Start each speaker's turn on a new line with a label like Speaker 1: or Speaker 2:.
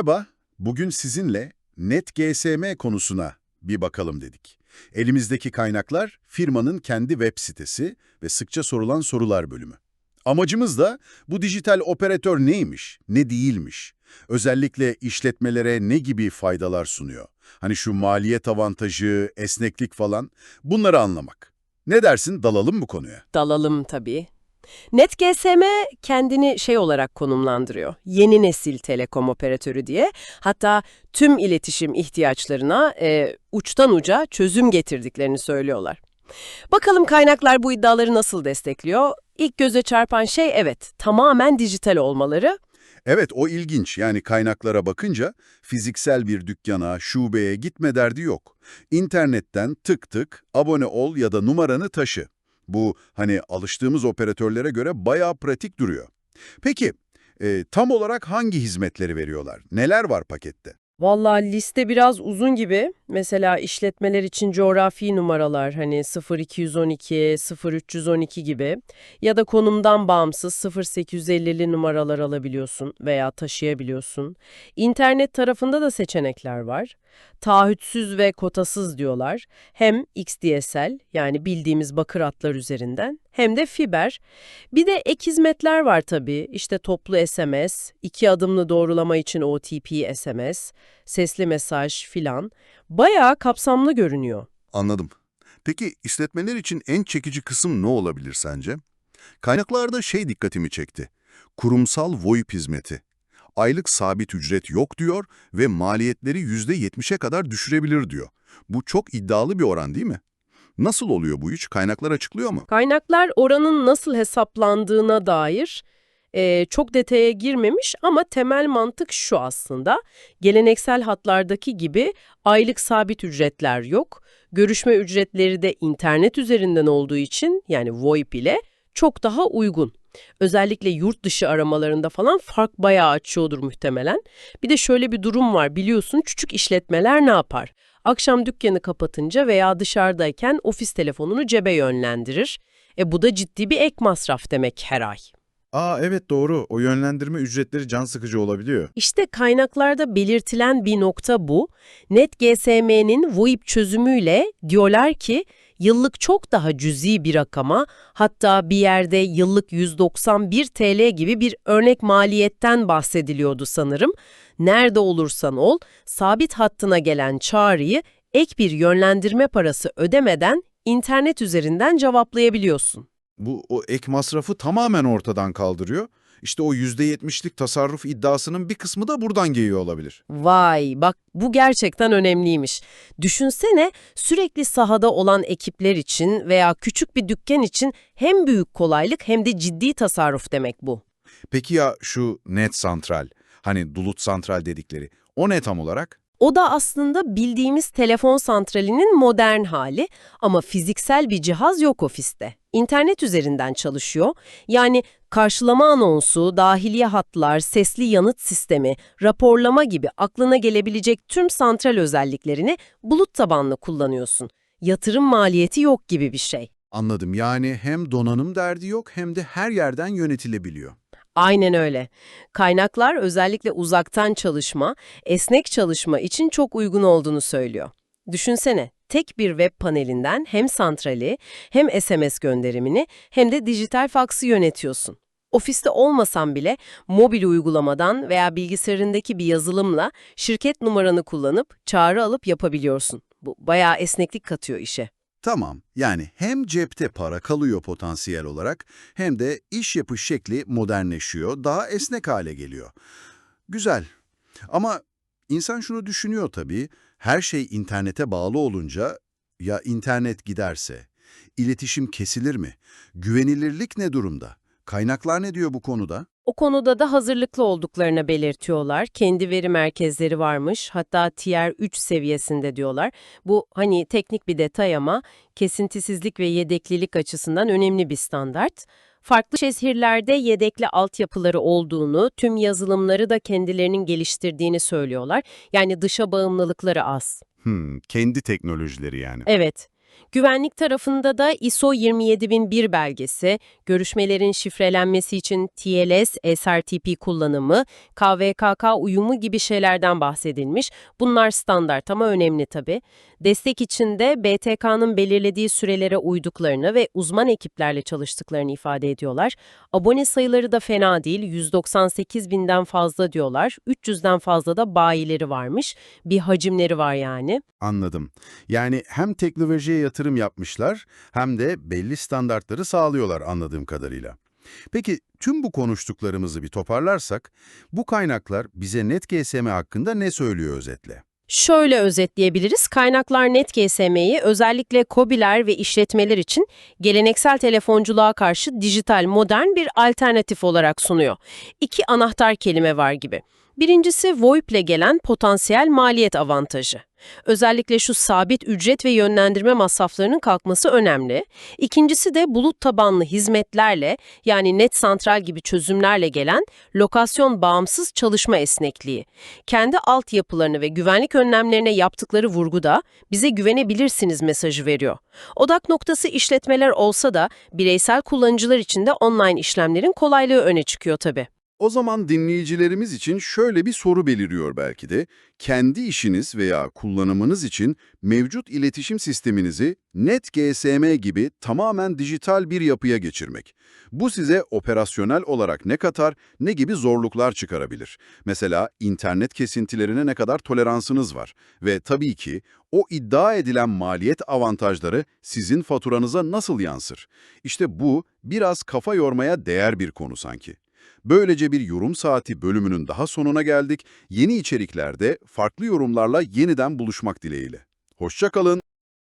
Speaker 1: Merhaba, bugün sizinle NetGSM konusuna bir bakalım dedik. Elimizdeki kaynaklar firmanın kendi web sitesi ve sıkça sorulan sorular bölümü. Amacımız da bu dijital operatör neymiş, ne değilmiş? Özellikle işletmelere ne gibi faydalar sunuyor? Hani şu maliyet avantajı, esneklik falan bunları anlamak. Ne dersin dalalım mı konuya?
Speaker 2: Dalalım tabii. NetGSM kendini şey olarak konumlandırıyor. Yeni nesil telekom operatörü diye. Hatta tüm iletişim ihtiyaçlarına e, uçtan uca çözüm getirdiklerini söylüyorlar. Bakalım kaynaklar bu iddiaları nasıl destekliyor? İlk göze çarpan şey evet, tamamen dijital olmaları.
Speaker 1: Evet o ilginç yani kaynaklara bakınca fiziksel bir dükkana, şubeye gitme derdi yok. İnternetten tık tık abone ol ya da numaranı taşı. Bu hani alıştığımız operatörlere göre bayağı pratik duruyor. Peki e, tam olarak hangi hizmetleri veriyorlar? Neler var pakette?
Speaker 2: Vallahi liste biraz uzun gibi. Mesela işletmeler için coğrafi numaralar hani 0212, 0312 gibi ya da konumdan bağımsız 0850'li numaralar alabiliyorsun veya taşıyabiliyorsun. İnternet tarafında da seçenekler var. Taahhütsüz ve kotasız diyorlar. Hem XDSL yani bildiğimiz bakır hatlar üzerinden hem de fiber. Bir de ek hizmetler var tabii. İşte toplu SMS, iki adımlı doğrulama için OTP SMS, sesli mesaj filan. Bayağı kapsamlı görünüyor.
Speaker 3: Anladım. Peki işletmeler için en çekici kısım ne olabilir sence? Kaynaklarda şey dikkatimi çekti. Kurumsal VoIP hizmeti. Aylık sabit ücret yok diyor ve maliyetleri %70'e kadar düşürebilir diyor. Bu çok iddialı bir oran değil mi? Nasıl oluyor bu iş? Kaynaklar açıklıyor mu?
Speaker 2: Kaynaklar oranın nasıl hesaplandığına dair e, çok detaya girmemiş ama temel mantık şu aslında. Geleneksel hatlardaki gibi aylık sabit ücretler yok. Görüşme ücretleri de internet üzerinden olduğu için yani VoIP ile çok daha uygun. Özellikle yurt dışı aramalarında falan fark bayağı açıyordur muhtemelen. Bir de şöyle bir durum var biliyorsun küçük işletmeler ne yapar? Akşam dükkanı kapatınca veya dışarıdayken ofis telefonunu cebe yönlendirir. E bu da ciddi bir ek masraf demek her ay.
Speaker 4: Aa evet doğru. O yönlendirme ücretleri can sıkıcı olabiliyor.
Speaker 2: İşte kaynaklarda belirtilen bir nokta bu. NetGSM'nin VoIP çözümüyle diyorlar ki yıllık çok daha cüzi bir rakama hatta bir yerde yıllık 191 TL gibi bir örnek maliyetten bahsediliyordu sanırım. Nerede olursan ol sabit hattına gelen çağrıyı ek bir yönlendirme parası ödemeden internet üzerinden cevaplayabiliyorsun.
Speaker 4: Bu o ek masrafı tamamen ortadan kaldırıyor. İşte o %70'lik tasarruf iddiasının bir kısmı da buradan geliyor olabilir.
Speaker 2: Vay bak bu gerçekten önemliymiş. Düşünsene sürekli sahada olan ekipler için veya küçük bir dükkan için hem büyük kolaylık hem de ciddi tasarruf demek bu.
Speaker 4: Peki ya şu net santral, hani dulut santral dedikleri, o ne tam olarak?
Speaker 2: O da aslında bildiğimiz telefon santralinin modern hali ama fiziksel bir cihaz yok ofiste. İnternet üzerinden çalışıyor. Yani karşılama anonsu, dahiliye hatlar, sesli yanıt sistemi, raporlama gibi aklına gelebilecek tüm santral özelliklerini bulut tabanlı kullanıyorsun. Yatırım maliyeti yok gibi bir şey.
Speaker 4: Anladım yani hem donanım derdi yok hem de her yerden yönetilebiliyor.
Speaker 2: Aynen öyle. Kaynaklar özellikle uzaktan çalışma, esnek çalışma için çok uygun olduğunu söylüyor. Düşünsene, tek bir web panelinden hem santrali, hem SMS gönderimini hem de dijital faksı yönetiyorsun. Ofiste olmasan bile mobil uygulamadan veya bilgisayarındaki bir yazılımla şirket numaranı kullanıp çağrı alıp yapabiliyorsun. Bu bayağı esneklik katıyor işe.
Speaker 1: Tamam, yani hem cepte para kalıyor potansiyel olarak hem de iş yapış şekli modernleşiyor, daha esnek hale geliyor. Güzel. Ama insan şunu düşünüyor tabii, her şey internete bağlı olunca ya internet giderse, iletişim kesilir mi? Güvenilirlik ne durumda? Kaynaklar ne diyor bu konuda?
Speaker 2: O konuda da hazırlıklı olduklarını belirtiyorlar. Kendi veri merkezleri varmış. Hatta Tier 3 seviyesinde diyorlar. Bu hani teknik bir detay ama kesintisizlik ve yedeklilik açısından önemli bir standart. Farklı şehirlerde yedekli altyapıları olduğunu, tüm yazılımları da kendilerinin geliştirdiğini söylüyorlar. Yani dışa bağımlılıkları az.
Speaker 1: Hmm, kendi teknolojileri yani.
Speaker 2: Evet. Güvenlik tarafında da ISO 27001 belgesi, görüşmelerin şifrelenmesi için TLS, SRTP kullanımı, KVKK uyumu gibi şeylerden bahsedilmiş. Bunlar standart ama önemli tabii. Destek için de BTK'nın belirlediği sürelere uyduklarını ve uzman ekiplerle çalıştıklarını ifade ediyorlar. Abone sayıları da fena değil, 198 binden fazla diyorlar, 300'den fazla da bayileri varmış, bir hacimleri var yani.
Speaker 1: Anladım. Yani hem teknolojiye yatırım yapmışlar hem de belli standartları sağlıyorlar anladığım kadarıyla. Peki tüm bu konuştuklarımızı bir toparlarsak, bu kaynaklar bize NetGSM hakkında ne söylüyor özetle?
Speaker 2: Şöyle özetleyebiliriz. Kaynaklar NetGSM'yi özellikle KOBİ'ler ve işletmeler için geleneksel telefonculuğa karşı dijital modern bir alternatif olarak sunuyor. İki anahtar kelime var gibi. Birincisi VoIP ile gelen potansiyel maliyet avantajı. Özellikle şu sabit ücret ve yönlendirme masraflarının kalkması önemli. İkincisi de bulut tabanlı hizmetlerle yani net santral gibi çözümlerle gelen lokasyon bağımsız çalışma esnekliği. Kendi altyapılarını ve güvenlik önlemlerine yaptıkları vurguda bize güvenebilirsiniz mesajı veriyor. Odak noktası işletmeler olsa da bireysel kullanıcılar için de online işlemlerin kolaylığı öne çıkıyor tabii.
Speaker 1: O zaman dinleyicilerimiz için şöyle bir soru beliriyor belki de. Kendi işiniz veya kullanımınız için mevcut iletişim sisteminizi NetGSM gibi tamamen dijital bir yapıya geçirmek. Bu size operasyonel olarak ne katar, ne gibi zorluklar çıkarabilir? Mesela internet kesintilerine ne kadar toleransınız var? Ve tabii ki o iddia edilen maliyet avantajları sizin faturanıza nasıl yansır? İşte bu biraz kafa yormaya değer bir konu sanki. Böylece bir yorum saati bölümünün daha sonuna geldik. Yeni içeriklerde farklı yorumlarla yeniden buluşmak dileğiyle. Hoşça kalın.